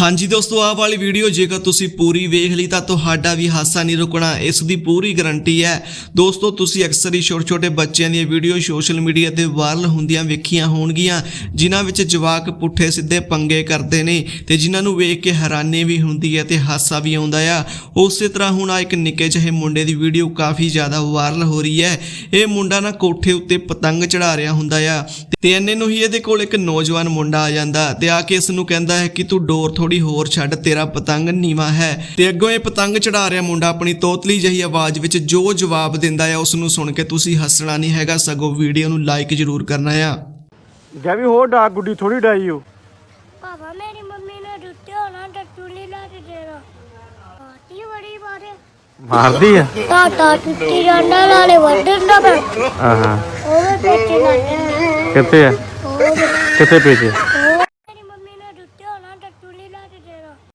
ਹਾਂਜੀ ਦੋਸਤੋ, ਆਹ ਵਾਲੀ ਵੀਡੀਓ ਜੇਕਰ ਤੁਸੀਂ ਪੂਰੀ ਵੇਖ ਲਈ ਤਾਂ ਤੁਹਾਡਾ ਵੀ ਹਾਸਾ ਨਹੀਂ ਰੁਕਣਾ। ਇਸ ਦੀ ਪੂਰੀ ਗਾਰੰਟੀ ਹੈ। ਦੋਸਤੋ, ਤੁਸੀਂ ਅਕਸਰ ਹੀ ਛੋਟੇ ਛੋਟੇ ਬੱਚਿਆਂ ਦੀਆਂ ਵੀਡੀਓ ਸੋਸ਼ਲ ਮੀਡੀਆ ਤੇ ਵਾਇਰਲ ਹੁੰਦੀਆਂ ਵੇਖੀਆਂ ਹੋਣਗੀਆਂ, ਜਿਨ੍ਹਾਂ ਵਿੱਚ ਜਵਾਕ ਪੁੱਠੇ ਸਿੱਧੇ ਪੰਗੇ ਕਰਦੇ ਨੇ ਤੇ ਜਿਨ੍ਹਾਂ ਨੂੰ ਵੇਖ ਕੇ ਹੈਰਾਨੀ ਵੀ ਹੁੰਦੀ ਹੈ ਤੇ ਹਾਸਾ ਵੀ ਆਉਂਦਾ ਆ। ਉਸੇ ਤਰ੍ਹਾਂ ਹੁਣ ਆ ਇੱਕ ਨਿੱਕੇ ਜਿਹੇ ਮੁੰਡੇ ਦੀ ਵੀਡੀਓ ਕਾਫੀ ਜ਼ਿਆਦਾ ਵਾਇਰਲ ਹੋ ਰਹੀ ਹੈ। ਇਹ ਮੁੰਡਾ ਨਾ ਕੋਠੇ ਉੱਤੇ ਪਤੰਗ ਚੜਾ ਰਿਹਾ ਹੁੰਦਾ ਆ ਤੇ ਇੰਨੇ ਨੂੰ ਹੀ ਇਹਦੇ ਕੋਲ ਇੱਕ ਨੌਜਵਾਨ ਮੁੰਡਾ ਆ ਜਾਂਦਾ ਤੇ ਆ ਕੇ ਇਸ ਨੂੰ ਕਹਿੰਦਾ ਹੈ ਕਿ ਤੂੰ ਡੋਰ ਥੋੜੀ ਹੋਰ ਛੱਡ ਤੇਰਾ ਪਤੰਗ ਨੀਵਾ ਹੈ। ਤੇ ਅੱਗੋਂ ਇਹ ਪਤੰਗ ਚੜਾ ਰਿਹਾ ਮੁੰਡਾ ਆਪਣੀ ਤੋਤਲੀ ਜਿਹੀ ਆਵਾਜ਼ ਵਿੱਚ ਜੋ ਜਵਾਬ ਦਿੰਦਾ ਆ ਉਸ ਨੂੰ ਸੁਣ ਕੇ ਤੁਸੀਂ ਹੱਸਣਾ ਨਹੀਂ ਹੈਗਾ ਸਗੋਂ ਵੀਡੀਓ ਨੂੰ ਲਾਈਕ ਜ਼ਰੂਰ ਕਰਨਾ ਆ। ਗੈਵੀ ਹੋਰ ਡਾਕ ਗੁੱਡੀ ਥੋੜੀ ਡਾਈ ਓ। ਪਾਪਾ ਮੇਰੀ ਮੰਮੀ ਨੇ ਦੁੱਤੇ ਹੋਣਾ ਟੱਟੂ ਨਹੀਂ ਲਾ ਕੇ ਦੇਣਾ ਪਾਟੀ ਬੜੀ ਮਾਰੇ। ਮਾਰਦੀ ਆ? ਟਾਟਾ ਟੁੱਟੀ ਜਾਂਦਾ ਨਾਲੇ ਵੱਢਣ ਦਾ ਮੈਂ ਆਹਾਂ ਉਹਦੇ ਪੇਚੇ ਲੱਗੇ ਕਿੱਥੇ ਆ? ਕਿੱਥੇ ਪੇਚੇ துணிலாட்டு நேரம்